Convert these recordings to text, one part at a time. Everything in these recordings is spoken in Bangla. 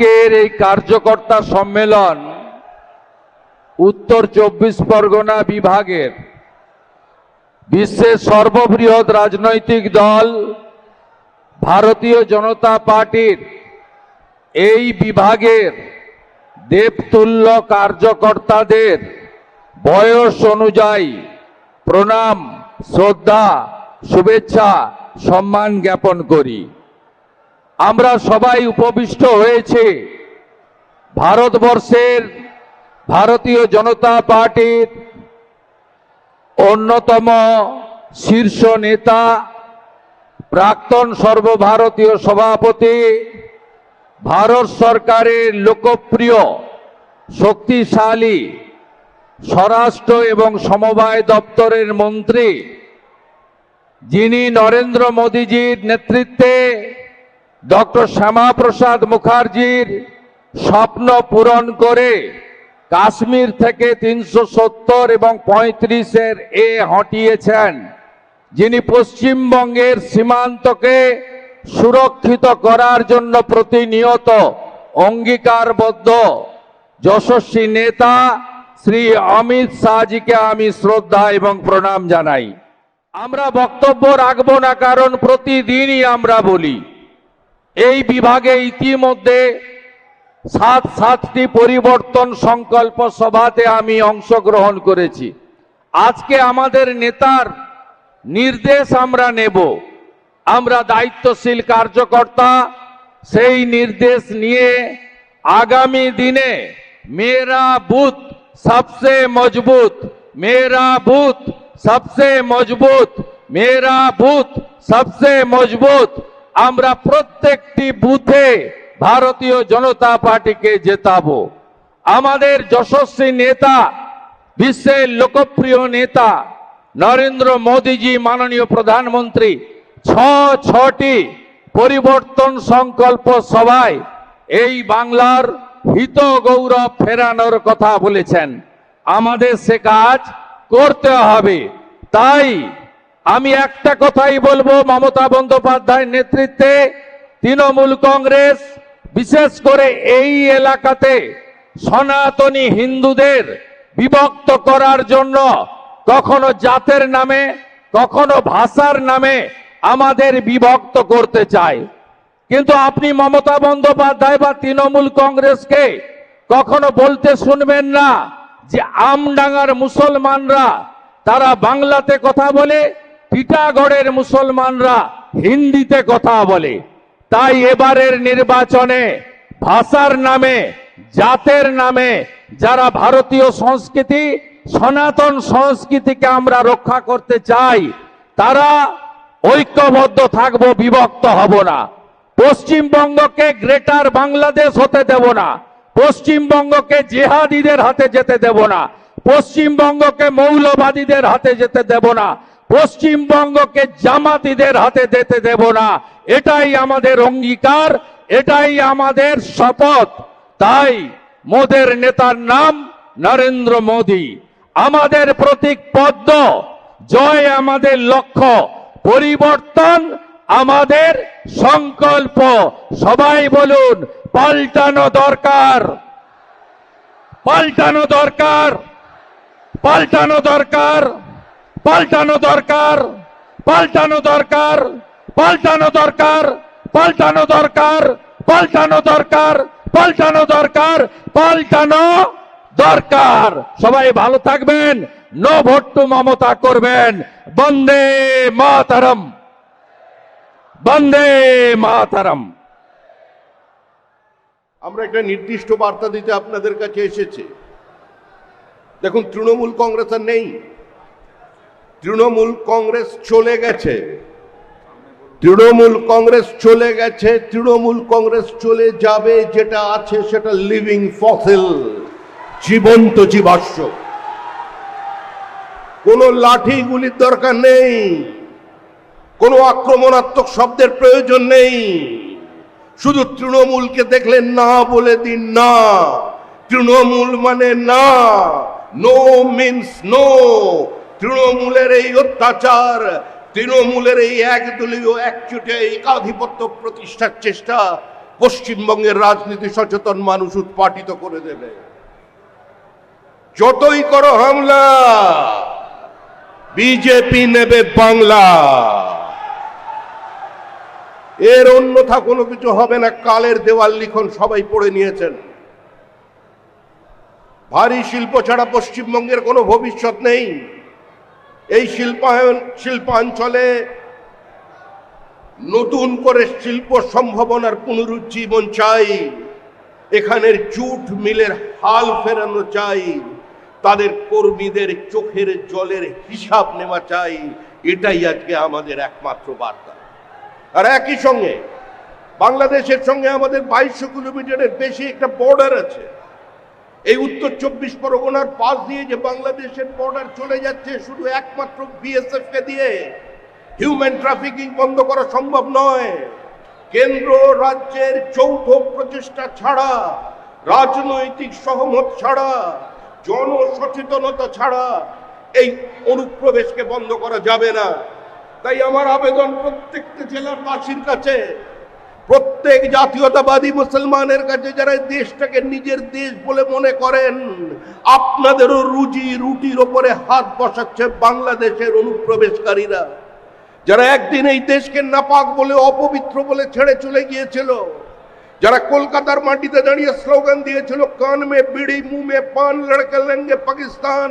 আজকের এই কার্যকর্তা সম্মেলন উত্তর চব্বিশ পরগনা বিভাগের বিশ্বের সর্ববৃহৎ রাজনৈতিক দল ভারতীয় জনতা পার্টির এই বিভাগের দেবতুল্য কার্যকর্তাদের বয়স অনুযায়ী প্রণাম, শ্রদ্ধা, শুভেচ্ছা, সম্মান জ্ঞাপন করি। আমরা সবাই উপবিষ্ট হয়েছে। ভারতবর্ষের ভারতীয় জনতা পার্টির অন্যতম শীর্ষ নেতা, প্রাক্তন সর্বভারতীয় সভাপতি, ভারত সরকারের লোকপ্রিয়, শক্তিশালী স্বরাষ্ট্র এবং সমবায় দপ্তরের মন্ত্রী যিনি নরেন্দ্র মোদীজির নেতৃত্বে ডক্টর শ্যামাপ্রসাদ মুখার্জির স্বপ্ন পূরণ করে কাশ্মীর থেকে তিনশো সত্তর এবং পঁয়ত্রিশের এ হটিয়েছেন। যিনি পশ্চিমবঙ্গের সীমান্তকে সুরক্ষিত করার জন্য প্রতিনিয়ত অঙ্গীকারবদ্ধ। যশস্বী নেতা শ্রী অমিত শাহজিকে আমি শ্রদ্ধা এবং প্রণাম জানাই। আমরা বক্তব্য রাখব না, কারণ প্রতিদিনই আমরা বলি। এই বিভাগে ইতিমধ্যে সাত সাতটি পরিবর্তন সংকল্প সভাতে আমি অংশগ্রহণ করেছি। আজকে আমাদের নেতার নির্দেশ আমরা নেব। আমরা দায়িত্বশীল কার্যকর্তা, সেই নির্দেশ নিয়ে আগামী দিনে মেরা বুথ সবসে মজবুত মেরা বুথ সবসে মজবুত মেরা বুথ সবসে মজবুত। আমরা প্রত্যেকটি বুথে ভারতীয় জনতা পার্টিকে জেতাবো। আমাদের যশস্বী নেতা, বিশ্বের লোকপ্রিয় নেতা নরেন্দ্র মোদীজি, মাননীয় প্রধানমন্ত্রী ছ ছটি পরিবর্তন সংকল্প সভায় এই বাংলার হিত গৌরব ফেরানোর কথা বলেছেন। আমাদের সে কাজ করতে হবে। তাই আমি একটা কথাই বলব, মমতা বন্দ্যোপাধ্যায়ের নেতৃত্বে তৃণমূল কংগ্রেস, বিশেষ করে এই এলাকাতে সনাতনী হিন্দুদের বিভক্ত করার জন্য কখনো জাতের নামে, কখনো ভাষার নামে আমাদের বিভক্ত করতে চায়। কিন্তু আপনি মমতা বন্দ্যোপাধ্যায় বা তৃণমূল কংগ্রেসকে কখনো বলতে শুনবেন না যে আমডাঙ্গার মুসলমানরা তারা বাংলাতে কথা বলে টিটাগড়ের মুসলমানরা হিন্দিতে কথা বলে। তাই এবারের নির্বাচনে ভাষার নামে, জাতের নামে যারা ভারতীয় সংস্কৃতি, সনাতন সংস্কৃতিকে আমরা রক্ষা করতে চাই, তারা ঐক্যবদ্ধ থাকব, বিভক্ত হব না। পশ্চিমবঙ্গকে গ্রেটার বাংলাদেশ হতে দেব না। পশ্চিমবঙ্গকে জেহাদিদের হাতে যেতে দেব না। পশ্চিমবঙ্গকে মৌলবাদীদের হাতে যেতে দেব না। পশ্চিমবঙ্গকে জামাতিদের হাতে যেতে দেব না। এটাই আমাদের অঙ্গীকার, এটাই আমাদের শপথ। তাই মোদের নেতার নাম নরেন্দ্র মোদী। আমাদের প্রতীক পদ্ম, জয় আমাদের লক্ষ্য। পরিবর্তন আমাদের সংকল্প। সবাই বলুন, পাল্টানো দরকার। পাল্টানো দরকার। পাল্টানো দরকার। পাল্টানো দরকার পাল্টানো দরকার পাল্টানো দরকার পাল্টানো দরকার পাল্টানো দরকার পাল্টানো দরকার পাল্টানো দরকার। সবাই ভালো থাকবেন নো ভোট টু মমতা করবেন। বন্দে মাতারম বন্দে মাতারম। আমরা একটা নির্দিষ্ট বার্তা দিতে আপনাদের কাছে এসেছি। দেখুন, তৃণমূল কংগ্রেস আর নেই। তৃণমূল কংগ্রেস চলে গেছে। তৃণমূল কংগ্রেস চলে গেছে, তৃণমূল কংগ্রেস চলে যাবে, যেটা আছে সেটা লিভিং ফসিল জীবন্ত জীবাশ্ম। কোনো লাঠি গুলির দরকার নেই, কোনো আক্রমণাত্মক শব্দের প্রয়োজন নেই। শুধু তৃণমূলকে দেখলে না বলে দিন না। তৃণমূল মানে না নো মিন্স নো তৃণমূলের এই অত্যাচার, তৃণমূলের এই একদলীয়, একচুটে একাধিপত্য প্রতিষ্ঠার চেষ্টা পশ্চিমবঙ্গের রাজনীতি সচেতন মানুষ উৎপাটিত করে দেবে। যতই করো হামলা, বিজেপি নেবে বাংলা। এর অন্যথা কোনো কিছু হবে না, কালের দেওয়াল লিখন সবাই পড়ে নিয়েছেন। ভারী শিল্প ছাড়া পশ্চিমবঙ্গের কোনো ভবিষ্যৎ নেই। এই শিল্পায়ন শিল্পাঞ্চলে নতুন করে শিল্প সম্ভাবনার পুনরুজ্জীবন চাই। এখানের জুট মিলের হাল ফেরানো চাই। তাদের কর্মীদের চোখের জলের হিসাব নেওয়া চাই। এটাই আজকে আমাদের একমাত্র বার্তা। আর একই সঙ্গে বাংলাদেশের সঙ্গে আমাদের বাইশশো কিলোমিটারের বেশি একটা বর্ডার আছে। এই উত্তর চব্বিশ পরগনার পাশ দিয়ে যে বাংলাদেশের বর্ডার চলে যাচ্ছে, শুধু একমাত্র বিএসএফ কে দিয়ে। হিউম্যান ট্রাফিকিং বন্ধ করা সম্ভব নয়। কেন্দ্র রাজ্যের যৌথ প্রচেষ্টা ছাড়া, রাজনৈতিক সহমত ছাড়া, জনসচেতনতা ছাড়া এই অনুপ্রবেশকে বন্ধ করা যাবে না। তাই আমার আবেদন প্রত্যেকটা জেলার বাসীর কাছে প্রত্যেক জাতীয়তাবাদী মুসলমানের কাছে যারা দেশটাকে নিজের দেশ বলে মনে করেন, আপনাদেরও রুজি রুটির ওপরে হাত বসাচ্ছে বাংলাদেশের অনুপ্রবেশকারীরা। যারা একদিন এই দেশকে নাপাক বলে, অপবিত্র বলে ছেড়ে চলে গিয়েছিল, যারা কলকাতার মাটিতে দাঁড়িয়ে স্লোগান দিয়েছিল, কান মে বিড়ি মুমে পান, লড়কে লেঙ্গে পাকিস্তান।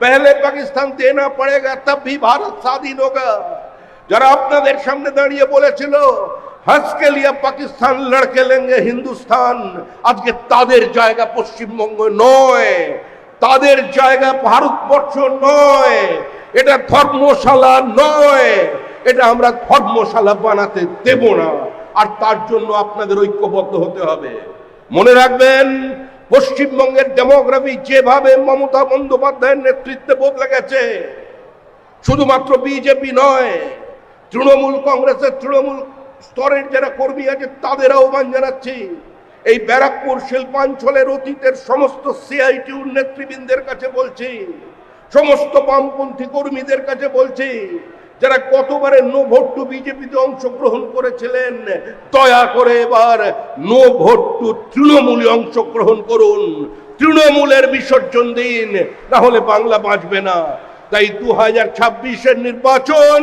পহলে পাকিস্তান দেনা পড়েগা, তব ভারত স্বাধীন হোগা। যারা আপনাদের সামনে দাঁড়িয়ে বলেছিল হজ কে লিয়ে পাকিস্তান লড়কে লেঙ্গে হিন্দুস্তান। আজকে তাদের জায়গা পশ্চিমবঙ্গ নয়, তাদের জায়গা ভারতবর্ষ নয়, এটা ধর্মশালা নয়, এটা আমরা ধর্মশালা বানাতে দেব না, আর তার জন্য আপনাদের ঐক্যবদ্ধ হতে হবে। মনে রাখবেন, পশ্চিমবঙ্গের ডেমোগ্রাফি যেভাবে মমতা বন্দ্যোপাধ্যায়ের নেতৃত্বে বদলে গেছে, শুধুমাত্র বিজেপি নয়, তৃণমূল কংগ্রেসের তৃণমূল স্তরের যারা কর্মী আছে, তাদের আহ্বান জানাচ্ছি। এই ব্যারাকপুর শিল্পাঞ্চলের অতীতের সমস্ত সিআইটিউর নেতৃবৃন্দের কাছে বলছি, সমস্ত বামপন্থী কর্মীদের কাছে বলছি, যারা কতবারে নো ভোট টু বিজেপিতে অংশগ্রহণ করেছিলেন, দয়া করে এবার নো ভোট টু তৃণমূলে অংশগ্রহণ করুন। তৃণমূলের বিসর্জন দিন, না হলে বাংলা বাঁচবে না। তাই দু হাজার ছাব্বিশের নির্বাচন